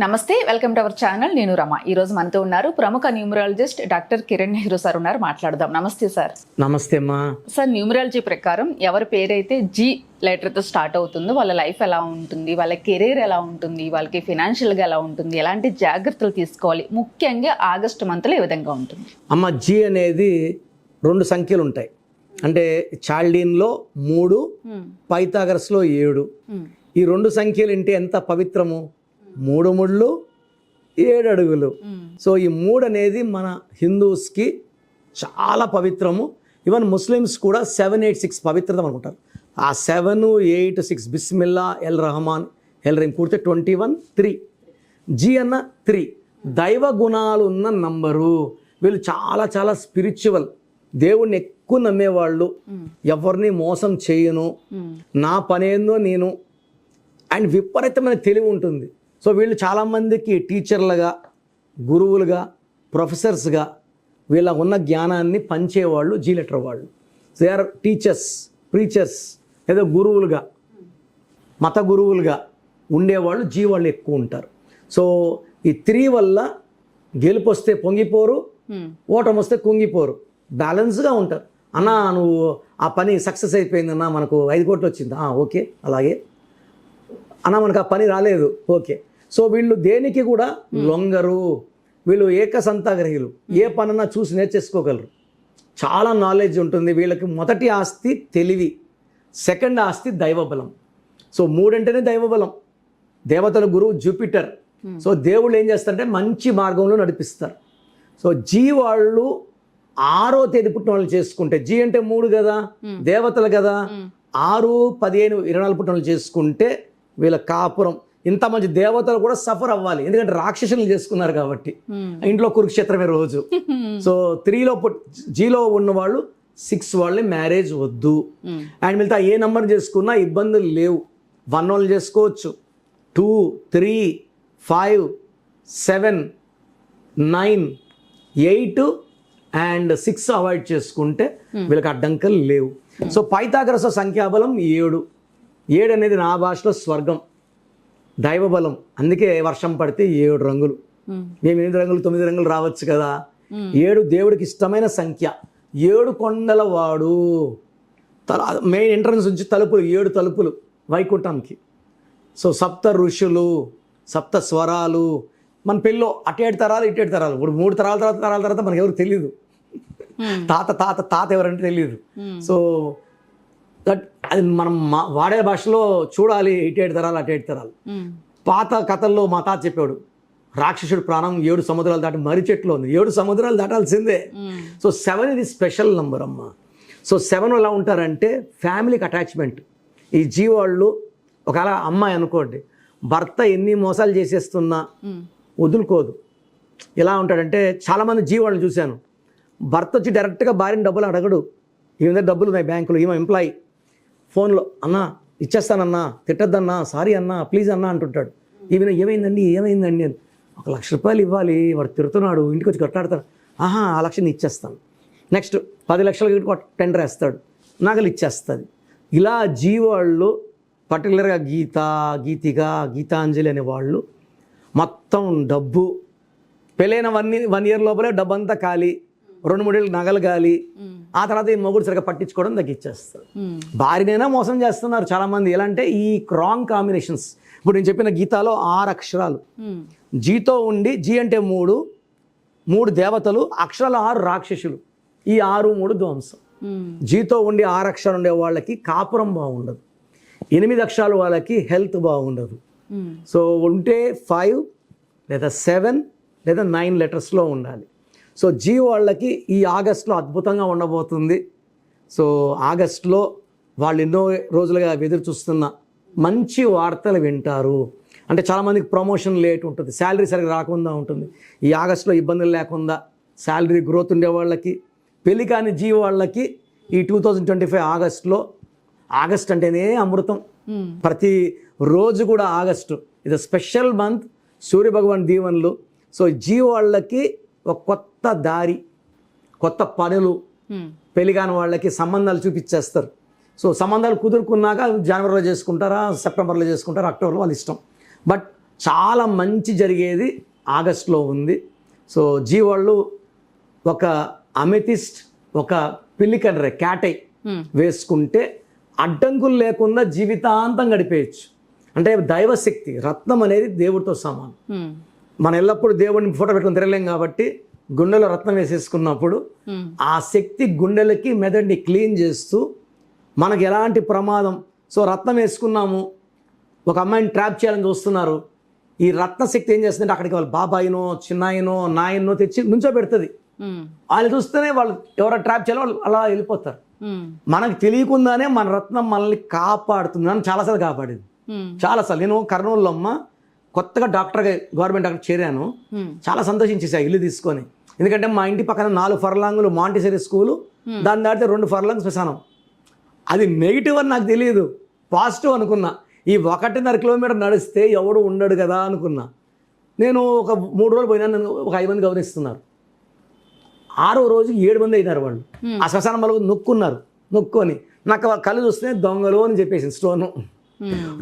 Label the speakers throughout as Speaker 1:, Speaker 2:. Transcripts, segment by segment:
Speaker 1: నమస్తే welcome to our channel. నేను రమ. ఈ రోజు మనతో ఉన్నారు ప్రముఖ numerologist doctor Kiran Nehru sir ఉన్నారు. మాట్లాడదాం. నమస్తే సార్.
Speaker 2: నమస్తే అమ్మా.
Speaker 1: సార్ న్యూమరాలజీ ప్రకారం ఎవరి పేరైతే జీ లెటర్తో స్టార్ట్ అవుతుందో వాళ్ళ లైఫ్ ఎలా ఉంటుంది వాళ్ళ కెరీర్ ఎలా ఉంటుంది వాళ్ళకి ఫినాన్షియల్గా ఎలా ఉంటుంది ఎలాంటి జాగ్రత్తలు తీసుకోవాలి ముఖ్యంగా ఆగస్టు మంత్లో ఏ విధంగా ఉంటుంది?
Speaker 2: అమ్మ జీ అనేది రెండు సంఖ్యలు ఉంటాయి. అంటే చాల్డీన్లో మూడు పైథాగరస్లో ఏడు. ఈ రెండు సంఖ్యలు ఏంటి ఎంత పవిత్రము? మూడు ముళ్ళు ఏడు అడుగులు. సో ఈ మూడు అనేది మన హిందూస్కి చాలా పవిత్రము. ఈవెన్ ముస్లిమ్స్ కూడా సెవెన్ ఎయిట్ సిక్స్ పవిత్రత అనుకుంటారు. ఆ సెవెన్ ఎయిట్ సిక్స్ బిస్మిల్లా ఎల్ రహమాన్ ఎల్ రహీం కూడితే ట్వంటీ వన్ త్రీ. జీ అన్న త్రీ. దైవ గుణాలు ఉన్న నంబరు. వీళ్ళు చాలా చాలా స్పిరిచువల్. దేవుణ్ణి ఎక్కువ నమ్మేవాళ్ళు. ఎవరిని మోసం చేయను. నా పనేందో నేను. అండ్ విపరీతమైన తెలివి ఉంటుంది. సో వీళ్ళు చాలామందికి టీచర్లుగా గురువులుగా ప్రొఫెసర్స్గా వీళ్ళ ఉన్న జ్ఞానాన్ని పంచేవాళ్ళు జీ లెటర్ వాళ్ళు. దే ఆర్ టీచర్స్ ప్రీచర్స్ ఏదో గురువులుగా మత గురువులుగా ఉండేవాళ్ళు జీ వాళ్ళు ఎక్కువ ఉంటారు. సో ఈ త్రీ వల్ల గెలుపు వస్తే పొంగిపోరు ఓటమి వస్తే కుంగిపోరు. బ్యాలెన్స్గా ఉంటారు. అన్న నువ్వు ఆ పని సక్సెస్ అయిపోయిందన్నా మనకు ఐదు కోట్లు వచ్చింది. "ఆ, ఓకే అలాగే. అన్న మనకు ఆ పని రాలేదు. ఓకే. సో వీళ్ళు దేనికి కూడా లొంగరు. వీళ్ళు ఏకసంతాగ్రహీలు. ఏ పనన్నా చూసి నేర్చేసుకోగలరు. చాలా నాలెడ్జ్ ఉంటుంది. వీళ్ళకి మొదటి ఆస్తి తెలివి. సెకండ్ ఆస్తి దైవబలం. సో మూడంటేనే దైవబలం. దేవతల గురువు జూపిటర్. సో దేవుళ్ళు ఏం చేస్తారంటే మంచి మార్గంలో నడిపిస్తారు. సో జీ వాళ్ళు ఆరో తేదీ పుట్టిన వాళ్ళు చేసుకుంటే జీ అంటే మూడు కదా దేవతలు కదా ఆరు పదిహేను ఇరవై నాలుగు పుట్టిన వాళ్ళు చేసుకుంటే వీళ్ళ కాపురం ఇంత మంచి దేవతలు కూడా సఫర్ అవ్వాలి. ఎందుకంటే రాక్షసులు చేసుకున్నారు కాబట్టి. ఇంట్లో కురుక్షేత్రమే రోజు. సో త్రీలో జీలో ఉన్న వాళ్ళు సిక్స్ వాళ్ళని మ్యారేజ్ వద్దు. అండ్ మిగతా ఏ నెంబర్ చేసుకున్నా ఇబ్బందులు లేవు. వన్ వాళ్ళు చేసుకోవచ్చు. Two three five seven nine eight and six avoid చేసుకుంటే వీళ్ళకి అడ్డంకలు లేవు. సో పైథాగరస సంఖ్యాబలం ఏడు. ఏడు అనేది నా భాషలో స్వర్గం. దైవబలం. అందుకే వర్షం పడితే ఏడు రంగులు. మేము. ఎనిమిది రంగులు తొమ్మిది రంగులు రావచ్చు కదా. ఏడు దేవుడికి ఇష్టమైన సంఖ్య. ఏడు కొండల వాడు. తల మెయిన్ ఎంట్రన్స్ నుంచి తలుపులు ఏడు తలుపులు వైకుంఠంకి. సో సప్త ఋషులు సప్త స్వరాలు మన పెళ్ళిలో అటేడు తరాలు ఇటేడు తరాలు. ఇప్పుడు మూడు తరాల తర్వాత తరాల తర్వాత మనకి ఎవరు తెలియదు తాత తాత తాత ఎవరంటే తెలియదు సో అది మనం మా- వాడే భాషలో చూడాలి ఇటేడు తరాలు అటేడు తరాలు. పాత కథల్లో మా తాత చెప్పాడు రాక్షసుడు ప్రాణం ఏడు సముద్రాలు దాటి మర్రి చెట్లు ఉంది. ఏడు సముద్రాలు దాటాల్సిందే. సో సెవెన్ ఇది స్పెషల్ నంబర్ అమ్మ. సో సెవెన్ ఎలా ఉంటారంటే ఫ్యామిలీకి అటాచ్మెంట్ ఈ జీవాళ్ళు ఒకవేళ అమ్మాయి అనుకోండి భర్త ఎన్ని మోసాలు చేసేస్తున్నా వదులుకోదు. ఎలా ఉంటాడంటే చాలామంది జీవాళ్ళని చూశాను. భర్త వచ్చి డైరెక్ట్గా భార్యని డబ్బులు అడగడు. ఈ దగ్గర డబ్బులు ఉన్నాయి బ్యాంకులో ఈమె ఎంప్లాయీ. ఫోన్లో అన్నా ఇచ్చేస్తానన్నా తిట్టద్దన్నా సారీ అన్నా ప్లీజ్ అన్నా అంటుంటాడు. ఈమె ఏమైందండి ఏమైందండి? అని. ఒక లక్ష రూపాయలు ఇవ్వాలి వాడు తిడుతున్నాడు ఇంటికి వచ్చి కొట్లాడతాడు. ఆహా ఆ లక్షని ఇచ్చేస్తాను. నెక్స్ట్ పది లక్షలకి టెండర్ వేస్తాడు. నగలు ఇచ్చేస్తుంది. ఇలా జీవాళ్ళు పర్టికులర్గా గీత గీతిక గీతాంజలి అనే వాళ్ళు మొత్తం డబ్బు పెళ్ళైన వన్ వన్ ఇయర్ లోపలే డబ్బు అంతా ఖాళీ. రెండు మూడేళ్ళు నగలు గాలి ఆ తర్వాత ఈ మొగుడు సరిగ్గా పట్టించుకోవడం తగ్గించేస్తారు. భార్యనైనా మోసం చేస్తున్నారు చాలామంది. ఎలా అంటే ఈ రాంగ్ కాంబినేషన్స్ ఇప్పుడు నేను చెప్పిన గీతాలో ఆరు అక్షరాలు. జీతో ఉండి జీ అంటే మూడు మూడు దేవతలు అక్షరాలు ఆరు రాక్షసులు. ఈ ఆరు మూడు ధ్వంసం. జీతో ఉండి ఆరు అక్షరాలు ఉండే వాళ్ళకి కాపురం బాగుండదు. ఎనిమిది అక్షరాలు వాళ్ళకి హెల్త్ బాగుండదు. సో ఉంటే ఫైవ్ లేదా సెవెన్ లేదా నైన్ లెటర్స్లో ఉండాలి. సో జీ వాళ్ళకి ఈ ఆగస్ట్లో అద్భుతంగా ఉండబోతుంది. సో ఆగస్ట్లో వాళ్ళు ఎన్నో రోజులుగా ఎదురు చూస్తున్న మంచి వార్తలు వింటారు. అంటే చాలామందికి ప్రమోషన్ లేట్ ఉంటుంది. శాలరీ సరిగ్గా రాకుండా ఉంటుంది. ఈ ఆగస్ట్లో ఇబ్బందులు లేకుండా శాలరీ గ్రోత్ ఉండే వాళ్ళకి పెళ్ళి కాని జీ వాళ్ళకి ఈ టూ థౌజండ్ ట్వంటీ ఫైవ్ ఆగస్ట్లో ఆగస్ట్ అంటేనే అమృతం. ప్రతి రోజు కూడా ఆగస్టు. ఇది స్పెషల్ మంత్ సూర్య భగవాన్ దీవెనలు. సో జీ వాళ్ళకి ఒక కొత్త దారి కొత్త పనులు పెళ్ళిగాని వాళ్ళకి సంబంధాలు చూపించేస్తారు. సో సంబంధాలు కుదురుకున్నాక జనవరిలో చేసుకుంటారా సెప్టెంబర్లో చేసుకుంటారా అక్టోబర్లో వాళ్ళ ఇష్టం. బట్ చాలా మంచి జరిగేది ఆగస్టులో ఉంది. సో జీ వాళ్ళు ఒక అమెథిస్ట్ ఒక పిల్లికర్రె క్యాటై. వేసుకుంటే అడ్డంకులు లేకుండా జీవితాంతం గడిపేయచ్చు. అంటే దైవశక్తి రత్నం అనేది దేవుడితో సమానం. మనం ఎల్లప్పుడూ దేవుడిని ఫోటో పెట్టుకుని తిరగలేం కాబట్టి గుండెలో రత్నం వేసేసుకున్నప్పుడు. ఆ శక్తి గుండెలకి మెదడుని క్లీన్ చేస్తూ మనకి ఎలాంటి ప్రమాదం సో రత్నం వేసుకున్నాము ఒక అమ్మాయిని ట్రాప్ చేయాలని చూస్తున్నారు ఈ రత్న శక్తి ఏం చేస్తుందంటే అక్కడికి వాళ్ళ బాబాయినో చిన్నాయనో నాయనో తెచ్చి నుంచో పెడుతుంది. వాళ్ళు చూస్తేనే వాళ్ళు ఎవరో ట్రాప్ చేయాలో వాళ్ళు అలా వెళ్ళిపోతారు. మనకు తెలియకుండానే మన రత్నం మనల్ని కాపాడుతుంది నన్ను చాలాసార్లు కాపాడింది. చాలాసార్లు నేను కర్నూలులో అమ్మ కొత్తగా డాక్టర్గా గవర్నమెంట్ డాక్టర్ చేరాను. చాలా సంతోషించేసా ఇల్లు తీసుకొని. ఎందుకంటే మా ఇంటి పక్కన నాలుగు ఫర్లాంగులు మాంటిసరీ స్కూలు దాన్ని దాటితే రెండు ఫర్లాంగ్ శ్మశానం. అది నెగిటివ్ అని నాకు తెలియదు పాజిటివ్ అనుకున్నా. ఈ ఒకటిన్నర కిలోమీటర్ నడిస్తే ఎవడు ఉండడు కదా అనుకున్నా. నేను ఒక మూడు రోజులు పోయినా నన్ను ఒక ఐదు మంది గౌరవిస్తున్నారు ఆరో రోజుకి ఏడు మంది అయినారు వాళ్ళు. ఆ శ్మశానం వాళ్ళు నొక్కున్నారు. నొక్కొని. నాకు కళ్ళు చూస్తే దొంగలు అని చెప్పేసింది స్టోను.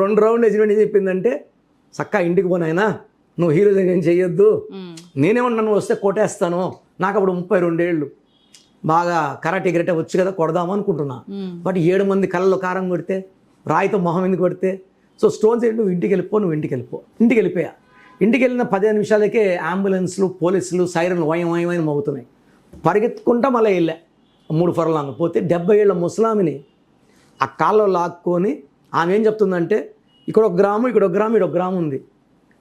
Speaker 2: రెండు రౌండ్ వేసిన ఏం చెప్పిందంటే చక్క ఇంటికి పోనాయనా నువ్వు హీరో ఏం చెయ్యొద్దు
Speaker 1: Hmm.
Speaker 2: నేనేమన్నా నువ్వు వస్తే కొట్టేస్తాను. నాకు అప్పుడు ముప్పై రెండేళ్ళు. బాగా కరాటే గిరటే వచ్చి కదా కొడదాము అనుకుంటున్నా. బట్ ఏడు మంది కళ్ళలో కారం కొడితే రాయితో మొహం ఎందుకు కొడితే? సో స్టోన్స్ ఏంటి నువ్వు ఇంటికి వెళ్ళిపో నువ్వు ఇంటికి వెళ్ళిపో. ఇంటికి వెళ్ళిపోయా. ఇంటికి వెళ్ళిన పదిహేను నిమిషాలకే అంబులెన్స్లు పోలీసులు సైరన్లు వయం వయం వయం మోగుతున్నాయి. పరిగెత్తుకుంటా మళ్ళీ వెళ్ళా. మూడు ఫర్లాంగ్ పోతే డెబ్బై ఏళ్ళ ముసలామిని ఆ కాల్లో లాక్కొని ఆమె ఏం చెప్తుందంటే ఇక్కడ ఒక గ్రాము ఇక్కడ ఒక గ్రాము ఇక్కడ ఒక గ్రాము ఉంది.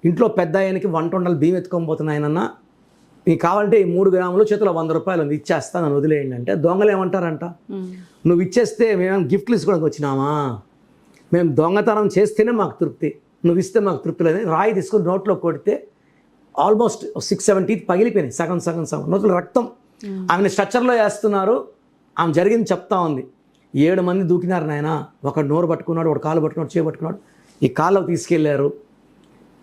Speaker 2: ఇంట్లో పెద్ద ఆయనకి వంట వంటలు బియ్యం ఎత్తుకొని పోతున్నాయనన్న నీకు కావాలంటే ఈ మూడు గ్రాములు చేతిలో వంద రూపాయలు ఉంది ఇచ్చేస్తా నన్ను వదిలేయండి అంటే దొంగలు ఏమంటారంట. నువ్వు ఇచ్చేస్తే మేమేం గిఫ్ట్లు తీసుకోవడానికి వచ్చినామా? మేము దొంగతనం చేస్తేనే మాకు తృప్తి. నువ్వు ఇస్తే మాకు తృప్తి లేదు రాయి తీసుకొని నోట్లో కొడితే ఆల్మోస్ట్ సిక్స్ సెవెన్ టీత్ పగిలిపోయినాయి సగం సగం సగం. నోట్లో రక్తం. ఆమెను స్ట్రక్చర్లో వేస్తున్నారు. ఆమె జరిగింది చెప్తా ఉంది. ఏడు మంది దూకినారు నాయన. ఒక నోరు పట్టుకున్నాడు ఒక కాలు పట్టుకున్నాడు చేయి పట్టుకున్నాడు. ఈ కాళ్ళకు తీసుకెళ్ళారు.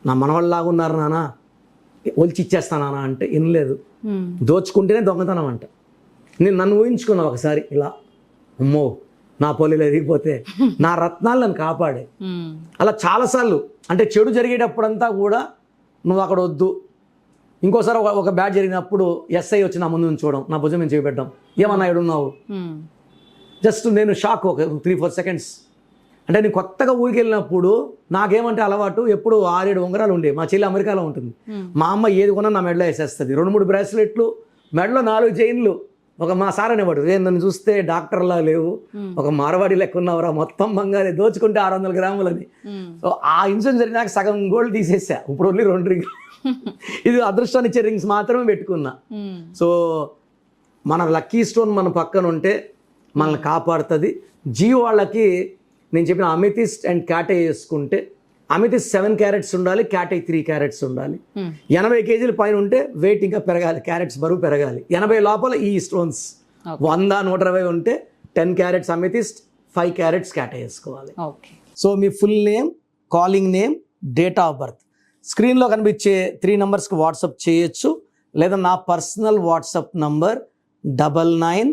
Speaker 2: నా మనవాళ్ళలాగా ఉన్నారు నాన్న. ఒలిచి ఇచ్చేస్తానా అంటే వినలేదు. దోచుకుంటేనే దొంగతనం అంట. నేను నన్ను ఊహించుకున్నా ఒకసారి. ఇలా అమ్మో నా పొలిలో ఎదిగిపోతే నా రత్నాలు నన్ను కాపాడే. అలా చాలాసార్లు అంటే చెడు జరిగేటప్పుడంతా కూడా నువ్వు అక్కడ వద్దు. ఇంకోసారి ఒక ఒక బ్యాట్ జరిగినప్పుడు ఎస్ఐ వచ్చి నా ముందు ఉంచుకోవడం నా భుజం మీద చేయబెట్టడం ఏమన్నా
Speaker 1: Hmm.
Speaker 2: జస్ట్ నేను షాక్ ఒక త్రీ ఫోర్ సెకండ్స్. అంటే నేను కొత్తగా ఊరికి వెళ్ళినప్పుడు నాకేమంటే అలవాటు ఎప్పుడు ఆరేడు ఉంగరాలు ఉండే. మా చెల్లి అమెరికాలో ఉంటుంది. మా అమ్మ ఏది కొన్నా నా మెడలో వేసేస్తుంది. రెండు మూడు బ్రాస్లెట్లు మెడలో నాలుగు చైన్లు. ఒక మా సార్ అనేవాడు "ఏ, నన్ను చూస్తే డాక్టర్లా లేవు. ఒక మార్వాడి లెక్క ఉన్నావురా మొత్తం బంగారే దోచుకుంటే ఆరు వందల గ్రాములని. సో ఆ ఇన్సిడెంట్ జరిగినాక సగం గోల్డ్ తీసేసా. ఇప్పుడు ఓన్లీ రెండు రింగ్. ఇది అదృష్టాన్ని ఇచ్చే రింగ్స్ మాత్రమే పెట్టుకున్నా. సో మన లక్కీ స్టోన్ మన పక్కన ఉంటే మనల్ని కాపాడుతుంది. జీ వాళ్ళకి నేను చెప్పిన అమితిస్ట్ అండ్ క్యాటే వేసుకుంటే అమితిస్ట్ సెవెన్ క్యారెట్స్ ఉండాలి క్యాటే త్రీ క్యారెట్స్ ఉండాలి
Speaker 1: Hmm.
Speaker 2: ఎనభై కేజీల పైన ఉంటే వెయిట్ ఇంకా పెరగాలి క్యారెట్స్ బరువు పెరగాలి ఎనభై లోపల ఈ స్టోన్స్. వంద నూట ఇరవై ఉంటే ten carats amethyst five carats క్యాటే వేసుకోవాలి. So me full name calling name date of birth స్క్రీన్లో కనిపించే త్రీ నెంబర్స్కి వాట్సాప్ చేయొచ్చు లేదా నా personal WhatsApp number double nine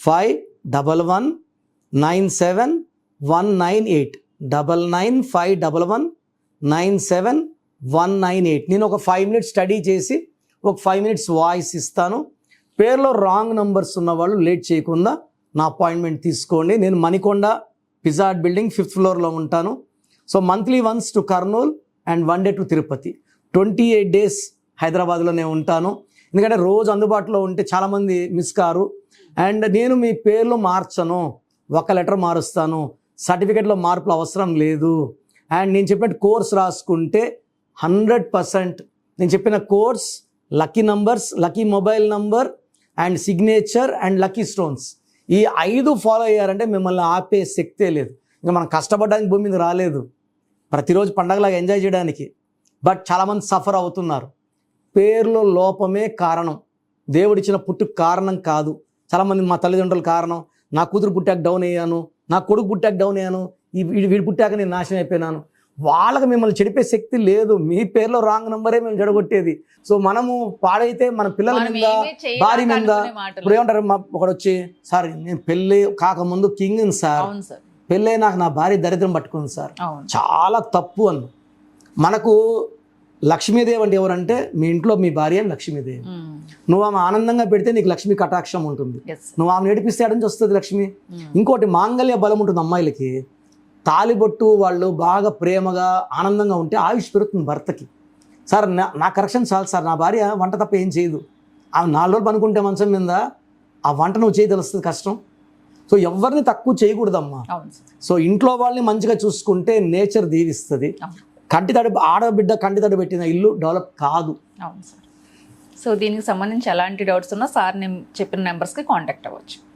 Speaker 2: five double one nine seven one nine eight double nine five double one nine seven one nine eight నేను ఒక five minutes study చేసి ఒక ఫైవ్ మినిట్స్ వాయిస్ ఇస్తాను. పేర్లో రాంగ్ నంబర్స్ ఉన్న వాళ్ళు late చేయకుండా నా అపాయింట్మెంట్ తీసుకోండి. నేను మణికొండ పిజాడ్ బిల్డింగ్ ఫిఫ్త్ ఫ్లోర్లో ఉంటాను. So monthly once to Kurnool and one day to Tirupati twenty eight days హైదరాబాద్లోనే ఉంటాను. ఎందుకంటే రోజు అందుబాటులో ఉంటే చాలామంది మిస్ కారు. అండ్ నేను మీ పేర్లు మార్చను. ఒక లెటర్ మారుస్తాను. సర్టిఫికెట్లో మార్పులు అవసరం లేదు. అండ్ నేను చెప్పినట్టు కోర్స్ రాసుకుంటే హండ్రెడ్ పర్సెంట్ నేను చెప్పిన course lucky numbers lucky mobile number and signature and lucky stones. ఈ ఐదు ఫాలో అయ్యారంటే మిమ్మల్ని ఆపే శక్తే లేదు. ఇంకా మనం కష్టపడడానికి భూమి మీద రాలేదు. ప్రతిరోజు పండగలాగా ఎంజాయ్ చేయడానికి. బట్ చాలామంది సఫర్ అవుతున్నారు. పేర్లో లోపమే కారణం. దేవుడిచ్చిన పుట్టుకు కారణం కాదు. చాలామంది మా తల్లిదండ్రుల కారణం. నా కూతురు పుట్టాక డౌన్ అయ్యాను. నా కొడుకు పుట్టాక డౌన్ అయ్యాను ఈ వీడి పుట్టాక నేను నాశనం అయిపోయినాను. వాళ్ళకి మిమ్మల్ని చెడిపే శక్తి లేదు. మీ పేర్లో రాంగ్ నంబరే మేము జడగొట్టేది సో మనము పాడైతే మన పిల్లల మీద భార్య మీద. ఇప్పుడు ఏమంటారు? మా ఒకడు వచ్చి సార్ నేను పెళ్ళి కాకముందు కింగ్ సార్. పెళ్ళై నాకు నా భార్య దరిద్రం పట్టుకుంది సార్. చాలా తప్పు అన్న. మనకు లక్ష్మీదేవి అంటే ఎవరంటే మీ ఇంట్లో మీ భార్య లక్ష్మీదేవి. నువ్వు ఆమె ఆనందంగా పెడితే నీకు లక్ష్మీ కటాక్షం ఉంటుంది. నువ్వు ఆమె నేర్పిస్తే నుంచి వస్తుంది లక్ష్మి. ఇంకోటి మాంగళ్య బలం ఉంటుంది అమ్మాయిలకి. తాలిబొట్టు వాళ్ళు బాగా ప్రేమగా ఆనందంగా ఉంటే ఆయుష్ పెరుగుతుంది భర్తకి. సార్ నా నా కరెక్షన్ చాలు సార్ నా భార్య వంట తప్ప ఏం చేయదు. ఆమె నాలుగు రోజులు పనుకుంటే మంచం మీద ఆ వంట నువ్వు చేయి తెలుస్తుంది కష్టం. సో ఎవరిని తక్కువ చేయకూడదమ్మా. సో ఇంట్లో వాళ్ళని మంచిగా చూసుకుంటే నేచర్ దీవిస్తుంది. కంటి తడి ఆడబిడ్డ కంటి తడి పెట్టిన ఇల్లు డెవలప్ కాదు.
Speaker 1: అవును సార్. సో దీనికి సంబంధించి ఎలాంటి డౌట్స్ ఉన్నా సార్ నేను చెప్పిన నెంబర్స్కి కాంటాక్ట్ అవ్వచ్చు.